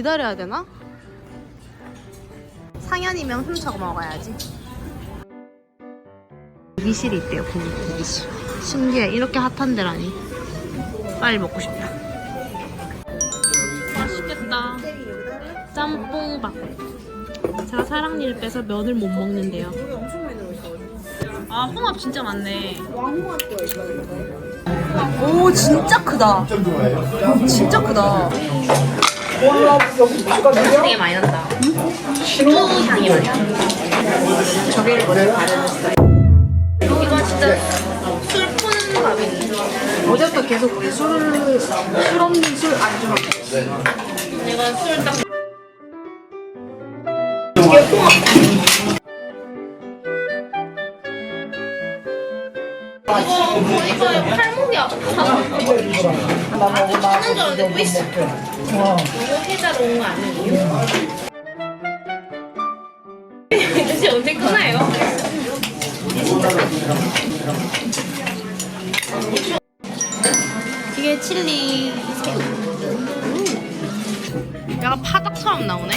기다려야 되나? 상현이면 훔쳐 먹어야지. 고기실이 있대요, 고기실. 신기해, 이렇게 핫한 데라니. 빨리 먹고 싶다. 맛있겠다. 짬뽕밥. 제가 사랑니를 빼서 면을 못 먹는데요. 아, 홍합 진짜 많네. 오 진짜 크다. 진짜 크다. 되게 많이 난다. 슈 향이 많이 난다. 저기를 먼저 바르는 이건 진짜 술 푸는 밥이네. 어제부터 계속 우리 술을 술 없는 술 안주 내가 술 딱. 이거 이거 팔목이 아 파. 하는 줄 알았는데 뭐 있어? 너무 해자로 온거 아니에요? 이제 언제 끝나요? 이게 칠리 새우. 음. 약간 파닭처럼 나오네.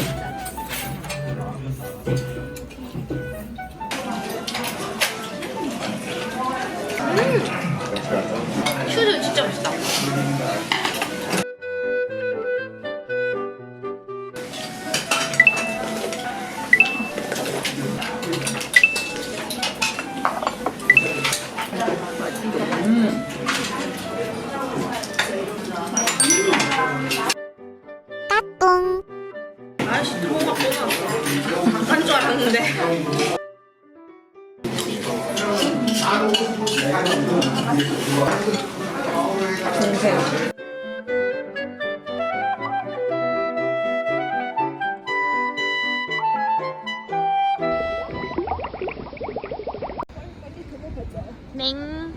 냉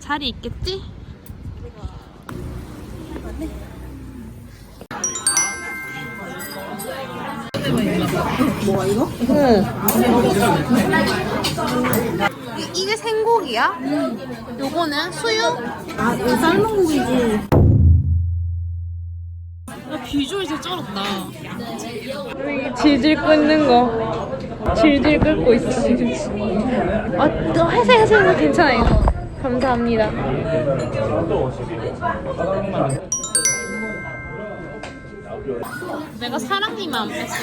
자리 있겠지? 뭐가 이거? 이- 이게 생고기야? 요거는 수육? 아 이거 삶은 고기지. 야, 비주얼 진짜 쩔었다. 질질 끓는 거 질질 끓고 있어 아, 또 해세 해세 괜찮아요 감사합니다 내가 사랑니만 뺐어.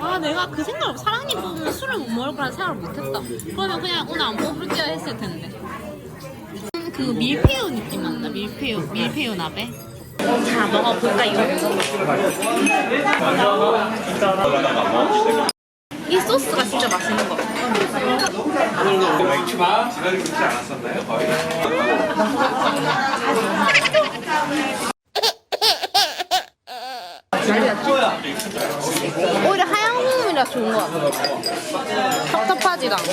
아, 내가 그 생각, 사랑니 뽑으면 술을 못 먹을 거라는 생각을 못했다. 그러면 그냥 오늘 안 뽑을게요 했을 텐데. 그 밀푀유 느낌 난다, 밀푀유. 밀푀유 나베. 자, 먹어볼까요? 이 소스가 진짜 맛있는 것 같아. 오히려 하얀 국물이라 좋은 것 같아. 텁텁하지도 않고.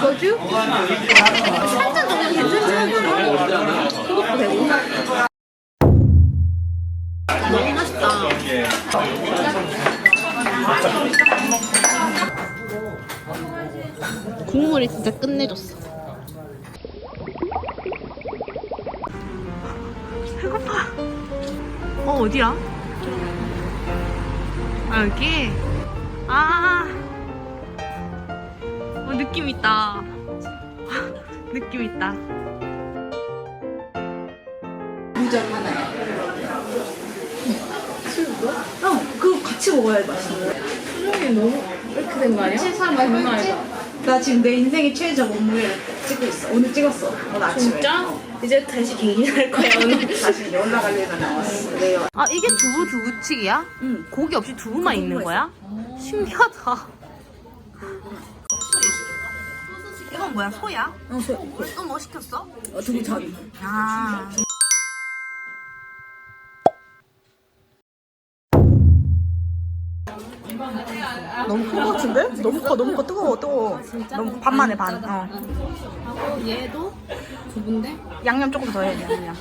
소주? 살짝 정도 괜찮지 않나? 소독도 되고. 너무 맛있다. 국물이 진짜 끝내줬어. 어, 어디야? 아, 여기? 아. 어, 느낌 있다. 느낌 있다. 형 그거 같이 먹어야 맛있어. 이렇게 된 거 아니야? 나 지금 내 인생의 최저 몸무게를 찍고 있어. 오늘 찍었어. 오늘 아침에. 진짜? 이제 다시 갱신할 거야, 오늘. 다시 올라가려다 나왔어. 내가. 아, 이게 두부 두부치기야? 응. 고기 없이 두부만 있는 거야? 신기하다. 이건 뭐야, 소야? 어, 소, 또 뭐 시켰어? 어, 두부 전. 아. 너무 큰 거 같은데? 너무 커, 너무 커. 뜨거워, 뜨거워. 너무 반만에 반. 어. 하고 얘도 두부인데? 양념 조금 더 해야 돼, 양념.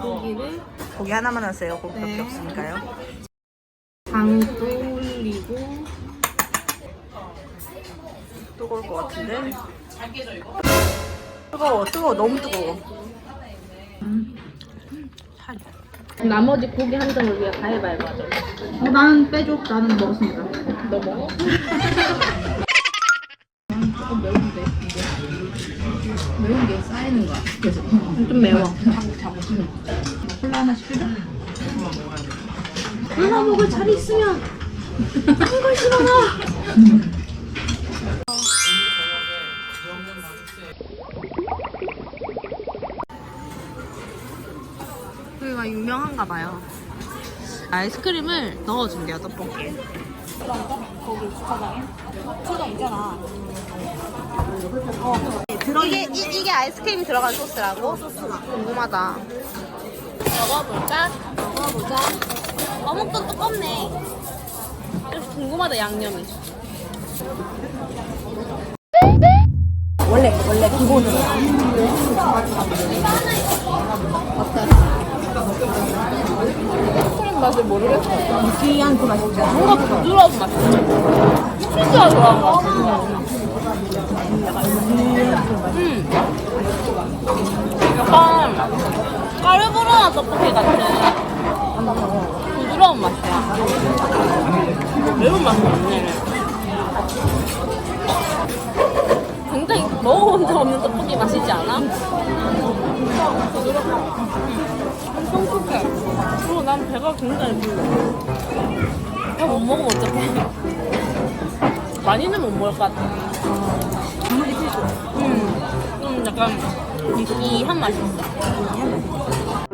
고기를 고기 하나만 하세요. 고기밖에 네. 없으니까요. 장도 올리고 뜨거울 것 같은데? 뜨거워, 뜨거워. 너무 뜨거워. 나머지 고기 한 점을 위해 가위바위보 하자. 어, 나는 빼줘. 나는 먹었습니다. 너 먹어? 매운 게 쌓이는 거야. 그래서 좀 매워. 콜라 하나씩 주자. 하나 먹을 자리 있으면 한걸 집어 여기가 유명한가 봐요. 아이스크림을 넣어준대요, 떡볶이에. 이게, 이, 이게 아이스크림이 들어간 소스라고? 궁금하다. 먹어볼까? 먹어보자. 어묵도 두껍네. 그래서 궁금하다, 양념이. 맛을 모르겠어. 느끼한 그 맛이죠. 뭔가 부드러운 맛. 진짜 좋아한 것 같아. 음. 약간 까르보나라 떡볶이 같은 부드러운 맛이야. 매운 맛은 없네. 굉장히 먹어본 적 없는 떡볶이 맛이지 않아? 엄 청 크게. 그리고 난 배가 굉장히 불러. 이거 못 먹으면 어떡해. 많이는 못 먹을 것 같아. 음, 좀 약간 느끼한 맛이 있어.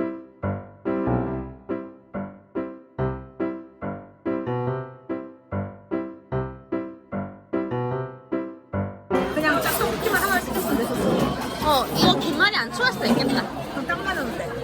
그냥 짝떡볶이만 하나 시켰으면 됐었어. 어, 이거 김말이 안 추웠을 수 있겠다. 그럼 딱 맞았는데.